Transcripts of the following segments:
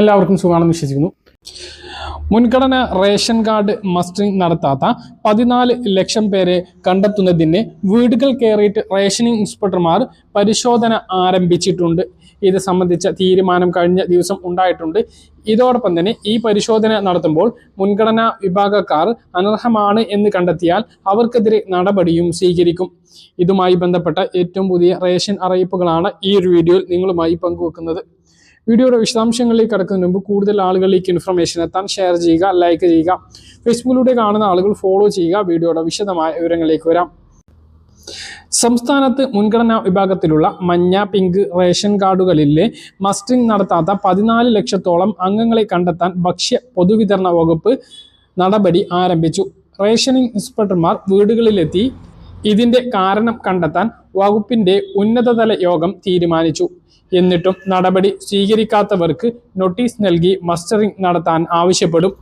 എല്ലാവർക്കും സുഖമാണെന്ന് വിശ്വസിക്കുന്നു. മുൻഗണന റേഷൻ കാർഡ് മസ്റ്ററിംഗ് നടത്താത്ത പതിനാല് ലക്ഷം പേരെ കണ്ടെത്തുന്നതിന് വീടുകൾ കയറിയിട്ട് റേഷനിങ് ഇൻസ്പെക്ടർമാർ പരിശോധന ആരംഭിച്ചിട്ടുണ്ട്. ഇത് സംബന്ധിച്ച തീരുമാനം കഴിഞ്ഞ ദിവസം ഉണ്ടായിട്ടുണ്ട്. ഇതോടൊപ്പം തന്നെ ഈ പരിശോധന നടത്തുമ്പോൾ മുൻഗണനാ വിഭാഗക്കാർ അനർഹമാണ് എന്ന് കണ്ടെത്തിയാൽ അവർക്കെതിരെ നടപടിയും സ്വീകരിക്കും. ഇതുമായി ബന്ധപ്പെട്ട ഏറ്റവും പുതിയ റേഷൻ അറിയിപ്പുകളാണ് ഈ ഒരു വീഡിയോയിൽ നിങ്ങളുമായി പങ്കുവെക്കുന്നത്. വീഡിയോയുടെ വിശദാംശങ്ങളിലേക്ക് കടക്കുന്നതിന് മുമ്പ് കൂടുതൽ ആളുകളിലേക്ക് ഇൻഫർമേഷൻ എത്താൻ ഷെയർ ചെയ്യുക ലൈക്ക് ചെയ്യുക. ഫേസ്ബുക്കിലൂടെ കാണുന്ന ആളുകൾ ഫോളോ ചെയ്യുക. വീഡിയോയുടെ വിശദമായ വിവരങ്ങളിലേക്ക് വരാം. സംസ്ഥാനത്ത് മുൻഗണനാ വിഭാഗത്തിലുള്ള മഞ്ഞ പിങ്ക് റേഷൻ കാർഡുകളിലെ മസ്റ്ററിംഗ് നടത്താത്ത പതിനാല് ലക്ഷത്തോളം അംഗങ്ങളെ കണ്ടെത്താൻ ഭക്ഷ്യ പൊതുവിതരണ വകുപ്പ് നടപടി ആരംഭിച്ചു. റേഷനിംഗ് ഇൻസ്പെക്ടർമാർ വീടുകളിലെത്തി. ഇതിന്റെ കാരണം കണ്ടെത്താൻ വകുപ്പിന്റെ ഉന്നതതല യോഗം തീരുമാനിച്ചു. എന്നിട്ടും നടപടി സ്വീകരിക്കാത്തവർക്ക് നോട്ടീസ് നൽകി മസ്റ്ററിംഗ് നടത്താൻ ആവശ്യപ്പെടും.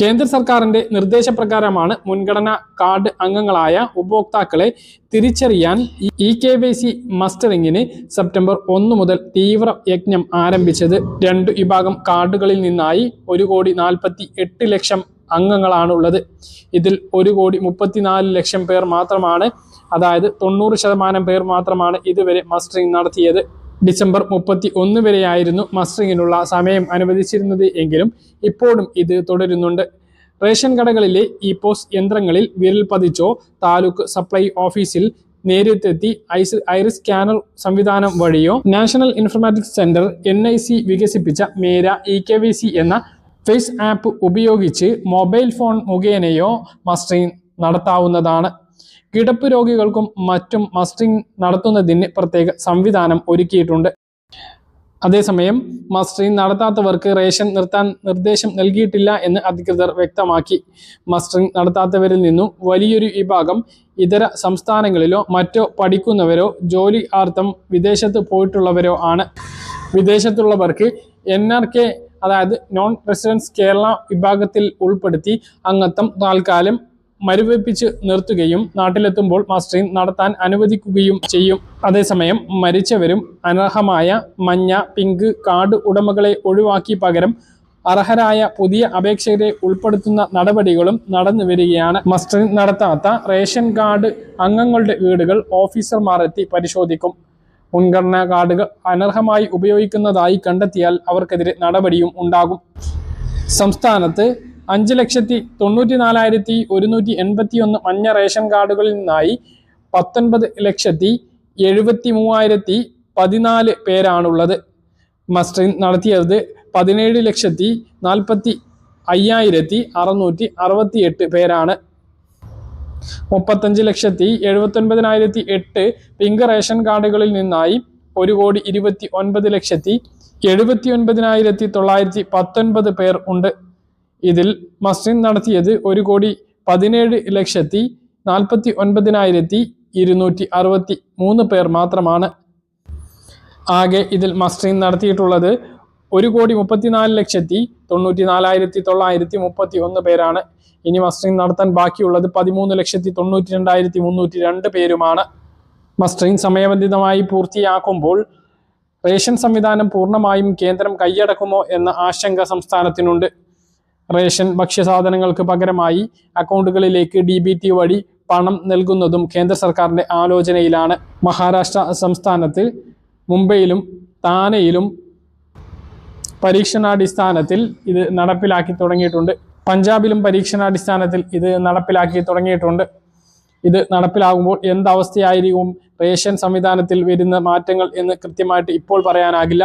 കേന്ദ്ര സർക്കാരിന്റെ നിർദ്ദേശപ്രകാരമാണ് മുൻഗണനാ കാർഡ് അംഗങ്ങളായ ഉപഭോക്താക്കളെ തിരിച്ചറിയാൻ ഇ കെ വൈ സി മസ്റ്ററിംഗിന് സെപ്റ്റംബർ ഒന്ന് മുതൽ തീവ്ര യജ്ഞം ആരംഭിച്ചത്. രണ്ട് വിഭാഗം കാർഡുകളിൽ നിന്നായി ഒരു കോടി നാൽപ്പത്തി എട്ട് ലക്ഷം അംഗങ്ങളാണുള്ളത്. ഇതിൽ ഒരു കോടി മുപ്പത്തിനാല് ലക്ഷം പേർ മാത്രമാണ് അതായത് തൊണ്ണൂറ് ശതമാനം പേർ മാത്രമാണ് ഇതുവരെ മസ്റ്ററിംഗ് നടത്തിയത്. ഡിസംബർ മുപ്പത്തി ഒന്ന് വരെയായിരുന്നു മസ്റ്ററിങ്ങിനുള്ള സമയം അനുവദിച്ചിരുന്നത് എങ്കിലും ഇപ്പോഴും ഇത് തുടരുന്നുണ്ട്. റേഷൻ കടകളിലെ ഇ പോസ് യന്ത്രങ്ങളിൽ വിരൽ പതിച്ചോ താലൂക്ക് സപ്ലൈ ഓഫീസിൽ നേരിട്ടെത്തി ഐസ് ഐറിസ് സ്കാനർ സംവിധാനം വഴിയോ national informatics centre N I C വികസിപ്പിച്ച Mera E K V C എന്ന ഫേസ് ആപ്പ് ഉപയോഗിച്ച് മൊബൈൽ ഫോൺ മുഖേനയോ മസ്റ്ററിംഗ് നടത്താവുന്നതാണ്. കിടപ്പ് രോഗികൾക്കും മറ്റും മസ്റ്ററിംഗ് നടത്തുന്നതിന് പ്രത്യേക സംവിധാനം ഒരുക്കിയിട്ടുണ്ട്. അതേസമയം മസ്റ്ററിംഗ് നടത്താത്തവർക്ക് റേഷൻ നിർത്താൻ നിർദ്ദേശം നൽകിയിട്ടില്ല എന്ന് അധികൃതർ വ്യക്തമാക്കി. മസ്റ്ററിംഗ് നടത്താത്തവരിൽ നിന്നും വലിയൊരു വിഭാഗം ഇതര സംസ്ഥാനങ്ങളിലോ മറ്റോ പഠിക്കുന്നവരോ ജോലി ആർത്ഥം വിദേശത്ത് പോയിട്ടുള്ളവരോ ആണ്. വിദേശത്തുള്ളവർക്ക് എൻ ആർ കെ അതായത് നോൺ റെസിഡൻസ് കേരള വിഭാഗത്തിൽ ഉൾപ്പെടുത്തി അംഗത്വം താൽക്കാലം മരുവെപ്പിച്ച് നിർത്തുകയും നാട്ടിലെത്തുമ്പോൾ മസ്റ്ററിംഗ് നടത്താൻ അനുവദിക്കുകയും ചെയ്യും. അതേസമയം മരിച്ചവരും അനർഹമായ മഞ്ഞ പിങ്ക് കാർഡ് ഉടമകളെ ഒഴിവാക്കി പകരം അർഹരായ പുതിയ അപേക്ഷകരെ ഉൾപ്പെടുത്തുന്ന നടപടികളും നടന്നു വരികയാണ്. മസ്റ്ററിംഗ് നടത്താത്ത റേഷൻ കാർഡ് അംഗങ്ങളുടെ വീടുകൾ ഓഫീസർമാർ എത്തി പരിശോധിക്കും. മുൻഗണനാ കാർഡുകൾ അനർഹമായി ഉപയോഗിക്കുന്നതായി കണ്ടെത്തിയാൽ അവർക്കെതിരെ നടപടിയും ഉണ്ടാകും. സംസ്ഥാനത്ത് അഞ്ച് ലക്ഷത്തി തൊണ്ണൂറ്റി നാലായിരത്തി ഒരുന്നൂറ്റി എൺപത്തി ഒന്ന് മഞ്ഞ റേഷൻ കാർഡുകളിൽ നിന്നായി പത്തൊൻപത് ലക്ഷത്തി എഴുപത്തി മൂവായിരത്തി പതിനാല് പേരാണുള്ളത്. മസ്റ്ററിംഗ് നടത്തിയത് പതിനേഴ് ലക്ഷത്തി നാൽപ്പത്തി അയ്യായിരത്തി അറുന്നൂറ്റി അറുപത്തി എട്ട് പേരാണ്. മുപ്പത്തഞ്ച് ലക്ഷത്തി എഴുപത്തൊൻപതിനായിരത്തി എട്ട് പിങ്ക് റേഷൻ കാർഡുകളിൽ നിന്നായി ഒരു കോടി ഇരുപത്തി ഒൻപത് ലക്ഷത്തി എഴുപത്തി ഒൻപതിനായിരത്തി തൊള്ളായിരത്തി പത്തൊൻപത് പേർ ഉണ്ട്. ഇതിൽ മസ്ജിദ് നടത്തിയത് ഒരു കോടി പതിനേഴ് ലക്ഷത്തി നാൽപ്പത്തി ഒൻപതിനായിരത്തി ഇരുന്നൂറ്റി അറുപത്തി മൂന്ന് പേർ മാത്രമാണ്. ആകെ ഇതിൽ മസ്ജിദ് നടത്തിയിട്ടുള്ളത് ഒരു കോടി മുപ്പത്തിനാല് ലക്ഷത്തി തൊണ്ണൂറ്റി നാലായിരത്തി തൊള്ളായിരത്തി മുപ്പത്തി ഒന്ന് പേരാണ്. ഇനി മസ്റ്ററിംഗ് നടത്താൻ ബാക്കിയുള്ളത് പതിമൂന്ന് ലക്ഷത്തി തൊണ്ണൂറ്റി രണ്ടായിരത്തി മുന്നൂറ്റി രണ്ട് പേരുമാണ്. മസ്റ്ററിംഗ് സമയബന്ധിതമായി പൂർത്തിയാക്കുമ്പോൾ റേഷൻ സംവിധാനം പൂർണമായും കേന്ദ്രം കൈയടക്കുമോ എന്ന ആശങ്ക സംസ്ഥാനത്തിനുണ്ട്. റേഷൻ ഭക്ഷ്യസാധനങ്ങൾക്ക് പകരമായി അക്കൗണ്ടുകളിലേക്ക് ഡി ബി ടി വഴി പണം നൽകുന്നതും കേന്ദ്ര സർക്കാരിന്റെ ആലോചനയിലാണ് മഹാരാഷ്ട്ര സംസ്ഥാനത്ത് മുംബൈയിലും താനെയിലും പരീക്ഷണാടിസ്ഥാനത്തിൽ ഇത് നടപ്പിലാക്കി തുടങ്ങിയിട്ടുണ്ട്. പഞ്ചാബിലും പരീക്ഷണാടിസ്ഥാനത്തിൽ ഇത് നടപ്പിലാക്കി തുടങ്ങിയിട്ടുണ്ട്. ഇത് നടപ്പിലാകുമ്പോൾ എന്തവസ്ഥയായിരിക്കും? റേഷൻ സംവിധാനത്തിൽ വരുന്ന മാറ്റങ്ങൾ എന്ന് കൃത്യമായിട്ട് ഇപ്പോൾ പറയാനാകില്ല.